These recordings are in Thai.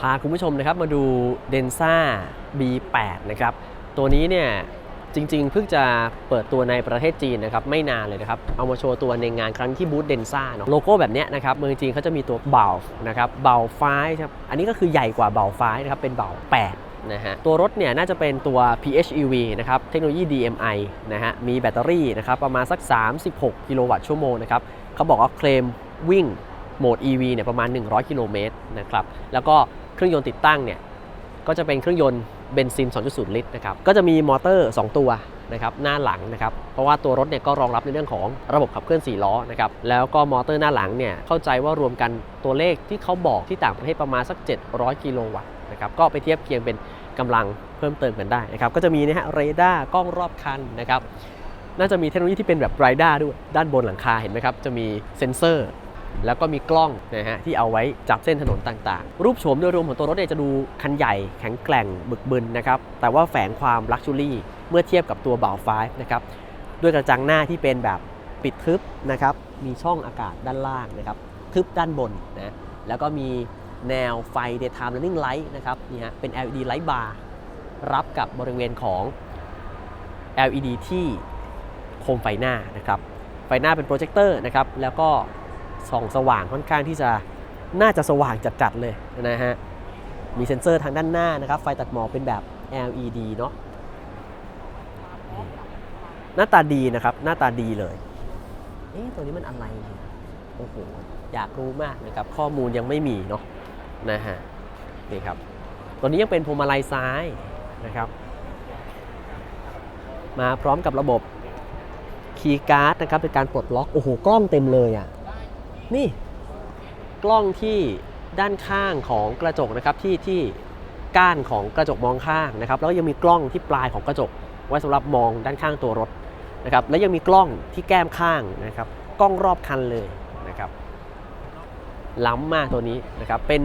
พาคุณผู้ชมนะครับมาดู Denza B8 นะครับ ตัวนี้เนี่ยจริงๆ เพิ่งจะเปิดตัวในประเทศจีนนะครับไม่นานเลยนะครับ เอามาโชว์ตัวในงานครั้งที่บูธเดนซ่าเนาะโลโก้แบบนี้นะครับเมืองจีนเขาจะมีตัวเบานะครับเบาไฟครับอันนี้ก็คือใหญ่กว่าเบาไฟนะครับเป็นเบา8นะฮะตัวรถเนี่ยน่าจะเป็นตัว PHEV นะครับเทคโนโลยี DMI นะฮะมีแบตเตอรี่นะครับประมาณสัก 36 กิโลวัตต์ชั่วโมงนะครับเขาบอกว่าเคลมวิ่งโหมด EV เนี่ยประมาณ 100 กิโลเมตรนะครับแล้วก็ เครื่องยนต์ติดตั้งเนี่ยก็จะเป็นเครื่องยนต์เบนซิน 2.0 ลิตรนะครับ ก็จะมีมอเตอร์ 2 ตัวนะครับหน้าหลังนะครับ เพราะว่าตัวรถเนี่ยก็รองรับในเรื่องของระบบขับเคลื่อน 4 ล้อนะครับ แล้วก็มอเตอร์หน้าหลังเนี่ยเข้าใจว่ารวมกันตัวเลขที่เขาบอกที่ต่างประเทศประมาณสัก 700 กิโลวัตต์นะครับ ก็ไปเทียบเคียงเป็นกำลังเพิ่มเติมกันได้นะครับ ก็จะมีนะฮะเรดาร์กล้องรอบคันนะครับ น่าจะมีเทคโนโลยีที่เป็นแบบไรด้าด้วย ด้านบนหลังคาเห็นไหมครับ จะมีเซ็นเซอร์ แล้วก็มีกล้องนะฮะที่เอาไว้จับเส้นถนนต่างๆ รูปโฉมโดยรวมของตัวรถเนี่ยจะดูคันใหญ่แข็งแกร่งบึกบึนนะครับแต่ว่าแฝงความลักชูรี่เมื่อเทียบกับตัวเบาไฟนะครับด้วยกระจังหน้าที่เป็นแบบปิดทึบนะครับมีช่องอากาศด้านล่างนะครับทึบด้านบนนะแล้วก็มีแนวไฟ daytime running light นะครับนี่ฮะเป็น LED light bar รับกับบริเวณของ LED ที่โคมไฟหน้านะครับไฟหน้าเป็นโปรเจคเตอร์นะครับแล้วก็ ส่องสว่างค่อนข้างที่จะน่าจะสว่างจัดๆเลยนะฮะ มีเซ็นเซอร์ทางด้านหน้านะครับ ไฟตัดหมอกเป็นแบบ LED เนาะหน้าตาดีนะครับ หน้าตาดีเลย เอ๊ะตัวนี้มันอะไรเนี่ยโอ้โห อยากรู้มากนะครับ ข้อมูลยังไม่มีเนาะนะฮะ นี่ครับ ตัวนี้ยังเป็นพวงมาลัยซ้ายนะครับ มาพร้อมกับระบบคีย์การ์ดนะครับเป็นการปลดล็อก โอ้โห กล้องเต็มเลยอะ นี่ กล้องที่ด้านข้างของกระจกนะครับที่ที่ก้านของกระจกมองข้างนะครับ แล้วยังมีกล้องที่ปลายของกระจก ไว้สำหรับมองด้านข้างตัวรถนะครับ และยังมีกล้องที่แก้มข้างนะครับ กล้องรอบคันเลยนะครับ ล้ำมากตัวนี้นะครับ เป็น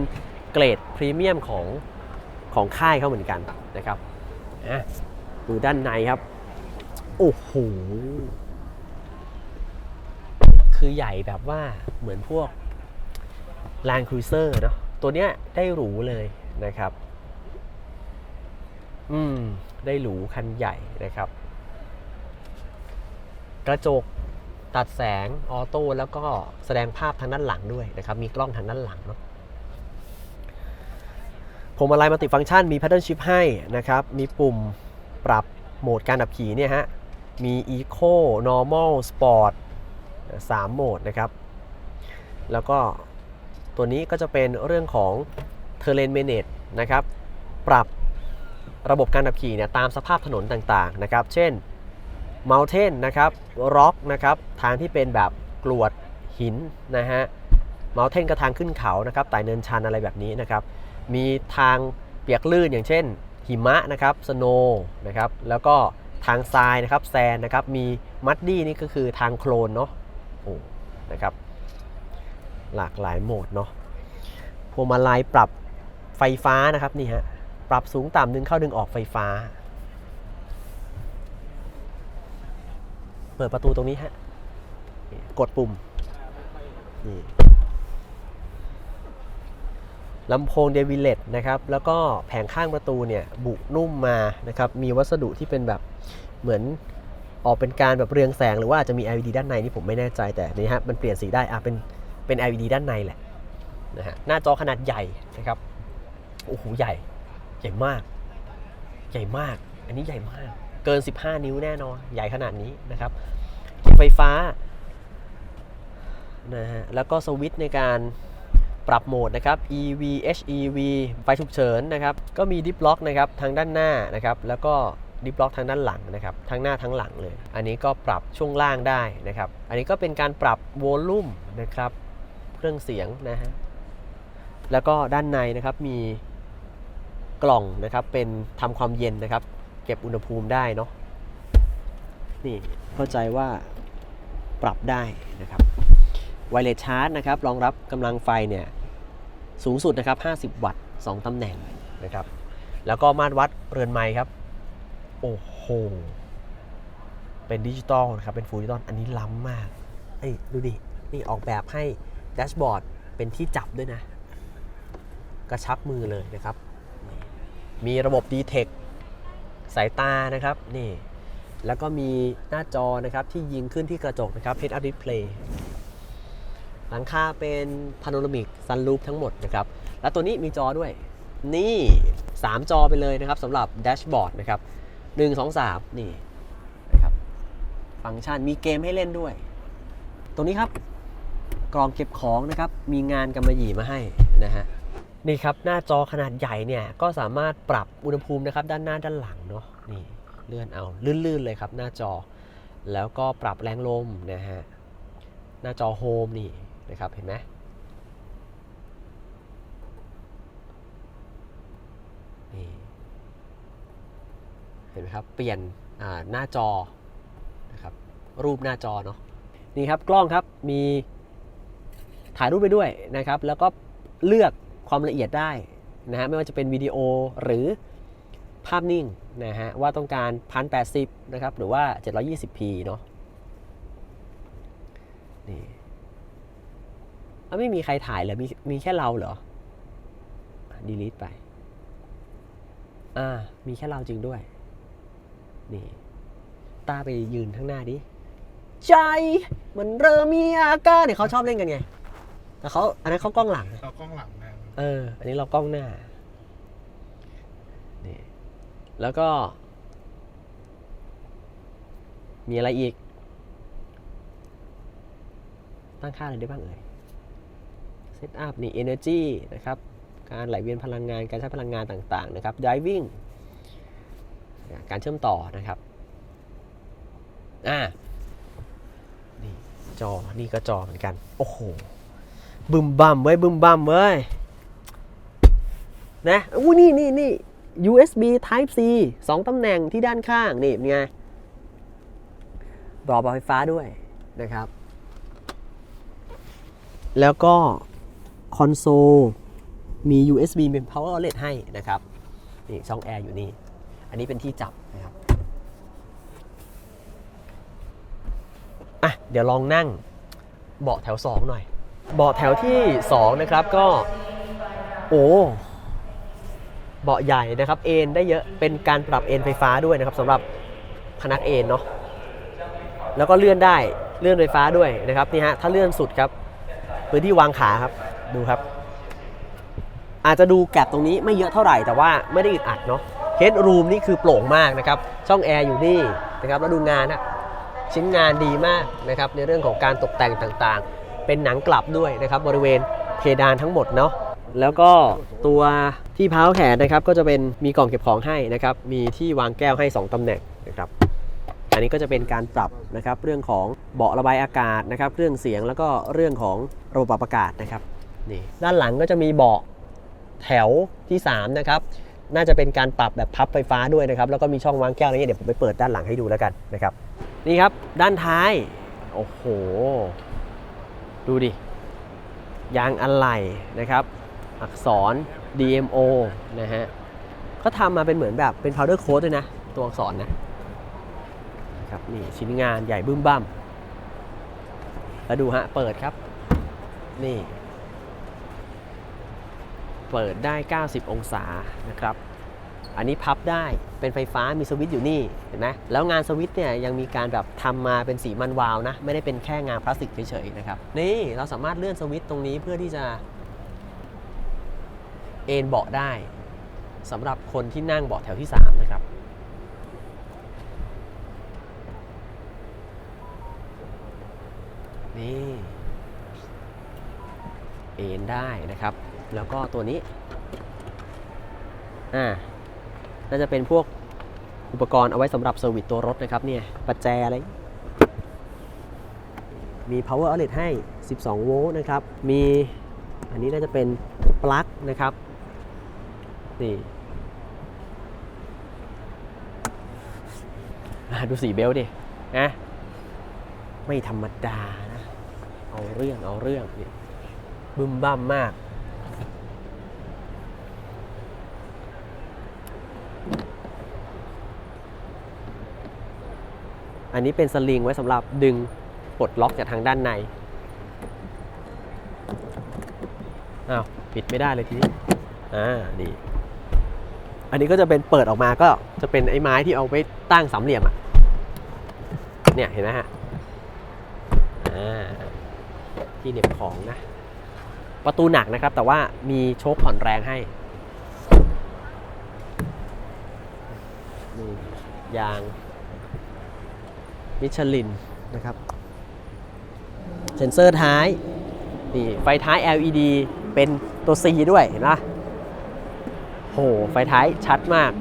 เกรดพรีเมียมของของค่ายเขาเหมือนกันนะครับอะดูด้านในครับ โอ้โห คือใหญ่แบบว่าเหมือนพวก Land Cruiser เนอะตัวเนี้ยได้หรูเลยนะครับ อืม ได้หรูคันใหญ่นะครับ กระจกตัดแสงออโต้แล้วก็แสดงภาพทางด้านหลังด้วยนะครับ มีกล้องทางด้านหลังเนาะผมอะไรมัลติฟังก์ชันมี Pattern Shift ให้นะครับ มีปุ่มปรับโหมดการขับขี่เนี่ยฮะ มี Eco Normal Sport สามโหมดนะครับ แล้วก็ตัวนี้ก็จะเป็นเรื่องของ Terrain Manage นะครับ ปรับระบบการขับขี่เนี่ยตามสภาพถนนต่างๆนะครับ เช่น Mountain นะครับ Rock นะครับ ทางที่เป็นแบบกรวดหินนะฮะ Mountain ก็ทางขึ้นเขานะครับไต่เนินชันอะไรแบบนี้นะครับ มีทางเปียกลื่นอย่างเช่น หิมะนะครับ Snow นะครับ แล้วก็ทางทรายนะครับแซนนะครับ มีมัดดี้นี่ก็คือทางโคลนเนาะ โอ้นะครับหลากหลายโหมดเนาะพวงมาลัยปรับไฟฟ้านะครับนี่ฮะปรับสูงต่ำดึงเข้าดึงออกไฟฟ้า เปิดประตูตรงนี้ฮะกดปุ่มนี่ลำโพงเดวิเลตนะครับ แล้วก็แผงข้างประตูเนี่ยบุนุ่มมานะครับ มีวัสดุที่เป็นแบบเหมือน ออกเป็นการแบบเรืองแสงหรือว่าอาจจะมี LED ด้านในนี่ผมไม่แน่ใจแต่นี่ฮะมันเปลี่ยนสีได้อะเป็นเป็น LED ด้านในแหละนะฮะหน้าจอขนาดใหญ่นะครับโอ้โหใหญ่ใหญ่มาก ใหญ่มาก อันนี้ใหญ่มาก เกิน 15 นิ้วแน่นอน ใหญ่ขนาดนี้นะครับไฟฟ้านะฮะแล้วก็สวิตช์ในการปรับโหมดนะครับ EV HEV ไฟฉุกเฉินนะครับ ก็มีดิฟล็อกนะครับทางด้านหน้านะครับ แล้วก็ ดิฟล็อกทางด้านหลังนะครับทั้งหน้าทั้งหลังเลย อันนี้ก็ปรับช่วงล่างได้นะครับ อันนี้ก็เป็นการปรับโวลูมนะครับเครื่องเสียงนะฮะแล้วก็ด้านในนะครับมีกล่องนะครับเป็นทำความเย็นนะครับ เก็บอุณหภูมิได้เนาะนี่เข้าใจว่าปรับได้นะครับไวเลสชาร์จนะครับรองรับกำลังไฟเนี่ยสูงสุดนะครับ 50 วัตต์ 2ตำแหน่งนะครับ แล้วก็มาตรวัดเรือนไม้ครับ โอ้โห เป็นดิจิตอลนะครับ เป็นฟูลดิจิตอลอันนี้ล้ำมากเอ้ยดูดิ นี่ออกแบบให้แดชบอร์ดเป็นที่จับด้วยนะ กระชับมือเลยนะครับ มีระบบ d t e c สายตานะครับ นี่ แล้วก็มีหน้าจอนะครับที่ยิงขึ้นที่กระจกนะครับ Head Up Display หลังคาเป็นพาโนรามิกซันรูฟทั้งหมดนะครับ แล้วตัวนี้มีจอด้วย นี่ 3 จอไปเลยนะครับสำหรับแดชบอร์ดนะครับ 1 2 3นี่นะครับฟังก์ชันมีเกมให้เล่นด้วย ตรงนี้ครับกล่องเก็บของนะครับมีงานกำมะหยี่มาให้นะฮะนี่ครับหน้าจอขนาดใหญ่เนี่ยก็สามารถปรับอุณหภูมินะครับด้านหน้าด้านหลังเนาะนี่เลื่อนเอาลื่นๆเลยครับหน้าจอ แล้วก็ปรับแรงลมนะฮะหน้าจอโฮมนี่นะครับเห็นไหมนี่ เห็นไหมครับ เปลี่ยนหน้าจอนะครับรูปหน้าจอเนาะนี่ครับกล้องครับมีถ่ายรูปไปด้วยนะครับ แล้วก็เลือกความละเอียดได้นะฮะไม่ว่าจะเป็นวิดีโอหรือภาพนิ่งนะฮะว่าต้องการ 1080 นะครับ หรือว่า 720p เนาะนี่ไม่มีใครถ่ายเหรอมีมีแค่เราเหรอดีลิทไป อ่า มีแค่เราจริงด้วย นี่ตาไปยืนข้างหน้าดิ ใจมันเริ่มมีอาการเนี่ยเขาชอบเล่นกันไง แต่เขาอันนั้นเขากล้องหลัง เรากล้องหลังนะเออ อันนี้เรากล้องหน้า นี่ แล้วก็ มีอะไรอีก ตั้งค่าอะไรได้บ้างเอ่ย เซตอัพนี่ energy นะครับ การไหลเวียนพลังงาน การใช้พลังงานต่าง ๆ นะครับ driving การเชื่อมต่อนะครับอ่านี่จอ นี่ก็จอเหมือนกัน โอ้โห บึมบัมเว้ย บึมบัมเว้ย นะอู้นี่นี่นี่ USB Type C สองตำแหน่งที่ด้านข้าง นี่เป็นไงรอไฟฟ้าด้วยนะครับ แล้วก็คอนโซลมี USB เป็น power outlet ให้นะครับ นี่ช่องแอร์อยู่นี่ อันนี้เป็นที่จับนะครับอะเดี๋ยวลองนั่งเบาะแถว 2 หน่อย เบาะแถวที่ 2 นะครับก็ โอ้เบาะใหญ่นะครับเอนได้เยอะเป็นการปรับเอนไฟฟ้าด้วยนะครับสำหรับพนักเอนเนาะแล้วก็เลื่อนได้เลื่อนไฟฟ้าด้วยนะครับนี่ฮะถ้าเลื่อนสุดครับพื้นที่วางขาครับดูครับ อาจจะดูแกลบตรงนี้ไม่เยอะเท่าไหร่แต่ว่าไม่ได้อึดอัดเนาะ เฮดรูมนี่คือโปร่งมากนะครับ ช่องแอร์อยู่นี่นะครับ แล้วดูงานฮะชิ้นงานดีมากนะครับ ในเรื่องของการตกแต่งต่างๆ เป็นหนังกลับด้วยนะครับ บริเวณเพดานทั้งหมดเนาะแล้วก็ตัวที่เท้าแขนนะครับ ก็จะเป็นมีกล่องเก็บของให้นะครับ มีที่วางแก้วให้ 2ตำแหน่งนะครับ อันนี้ก็จะเป็นการปรับนะครับ เรื่องของเบาะระบายอากาศนะครับ เครื่องเสียงแล้วก็เรื่องของระบบปรับอากาศนะครับนี่ด้านหลังก็จะมีเบาะแถวที่ 3 นะครับ น่าจะเป็นการปรับแบบพับไฟฟ้าด้วยนะครับ แล้วก็มีช่องวางแก้วอะไรเงี้ยเดี๋ยวผมไปเปิดด้านหลังให้ดูแล้วกันนะครับ นี่ครับด้านท้าย โอ้โห ดูดิ ยางอะไหล่นะครับ อักษร DMO นะฮะเขาทำมาเป็นเหมือนแบบเป็น powder coat ด้วยนะ ตัวอักษรนะครับนี่ชิ้นงานใหญ่บึ้มบ้ามแล้วดูฮะ เปิดครับ นี่ เปิดได้ 90 องศานะครับ อันนี้พับได้เป็นไฟฟ้ามีสวิตช์อยู่นี่เห็นไหมแล้วงานสวิตช์เนี่ยยังมีการแบบทำมาเป็นสีมันวาวนะ ไม่ได้เป็นแค่งานพลาสติกเฉยๆนะครับนี่เราสามารถเลื่อนสวิตช์ตรงนี้เพื่อที่จะ เอนเบาะได้สำหรับคนที่นั่งเบาะแถวที่ 3 นะครับ นี่ เอนได้นะครับ แล้วก็ตัวนี้ อ่า น่าจะเป็นพวกอุปกรณ์เอาไว้สำหรับเซอร์วิสตัวรถนะครับเนี่ยปัจแจอะไร มี power outlet ให้ 12 โวลต์นะครับ มีอันนี้น่าจะเป็นปลั๊กนะครับ นี่ดูสีเบลต์ดินะไม่ธรรมดานะ เอาเรื่องเอาเรื่องนี่บึมบ้ามมาก อันนี้เป็นสลิงไว้สำหรับดึงปลดล็อกจากทางด้านในอ้าวปิดไม่ได้เลยทีนี้อ่าดีอันนี้ก็จะเป็นเปิดออกมาก็จะเป็นไอ้ไม้ที่เอาไว้ตั้งสามเหลี่ยมอะเนี่ยเห็นไหมฮะอ่าที่เหน็บของนะ ประตูหนักนะครับ แต่ว่ามีโชคผ่อนแรงให้ยาง มิชลินนะครับเซ็นเซอร์ท้ายนี่ไฟท้าย LED เป็นตัว C ด้วยเห็นไหมโห ไฟท้ายชัดมาก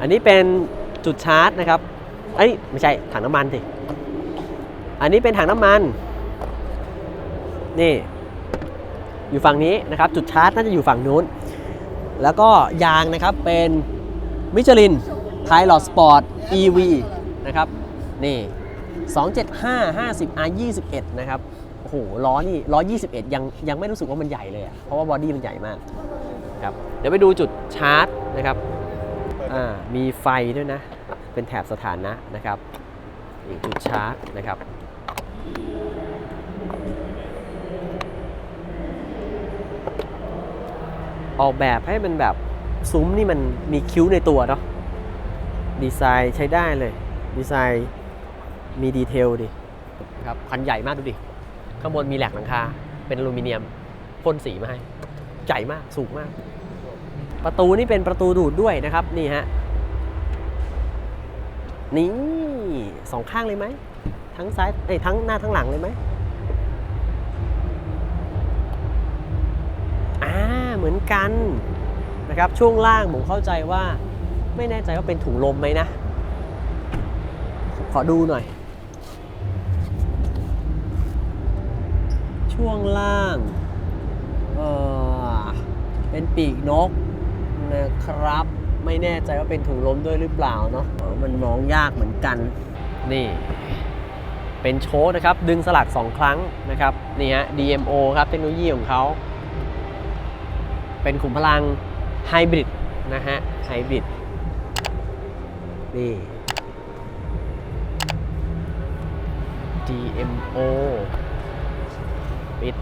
อันนี้เป็นจุดชาร์จนะครับเอ้ยไม่ใช่ถังน้ำมันสิ อันนี้เป็นถังน้ำมัน นี่ อยู่ฝั่งนี้นะครับ จุดชาร์จน่าจะอยู่ฝั่งนู้น แล้วก็ยางนะครับเป็นมิชลิน Pilot Sport EV นะครับ นี่ 275 50 R 21นะครับ โอ้โห ล้อนี่ล้อ21 ยังยังไม่รู้สึกว่ามันใหญ่เลยอะเพราะว่าบอดี้มันใหญ่มากครับเดี๋ยวไปดูจุดชาร์จนะครับอ่ามีไฟด้วยนะ เป็นแถบสถานะนะครับอีกจุดชาร์จนะครับออกแบบให้มันแบบซุ้มนี่มันมีคิ้วในตัวเนาะ ดีไซน์ใช้ได้เลย ดีไซน์มีดีเทลดิครับคันใหญ่มากดูดิ ข้างบนมีแหลกหลังคา เป็นอลูมิเนียมพ่นสีมาให้ ใหญ่มาก สูงมาก ประตูนี่เป็นประตูดูดด้วยนะครับ นี่ฮะ นี่สองข้างเลยไหม ทั้งซ้ายเอ้ยทั้งหน้าทั้งหลังเลยไหมอ่า เหมือนกันนะครับ ช่วงล่างผมเข้าใจว่า ไม่แน่ใจว่าเป็นถุงลมไหมนะ ขอดูหน่อย ช่วงล่างเออเป็นปีกนกนะครับ ไม่แน่ใจว่าเป็นถุงลมด้วยหรือเปล่าเนาะมันมองยากเหมือนกัน นี่เป็นโชคนะครับ ดึงสลัก 2 ครั้งนะครับ นี่ฮะ DMO ครับ เทคโนโลยีของเขา เป็นขุมพลังไฮบริดนะฮะ ไฮบริด นี่ DMO ปิด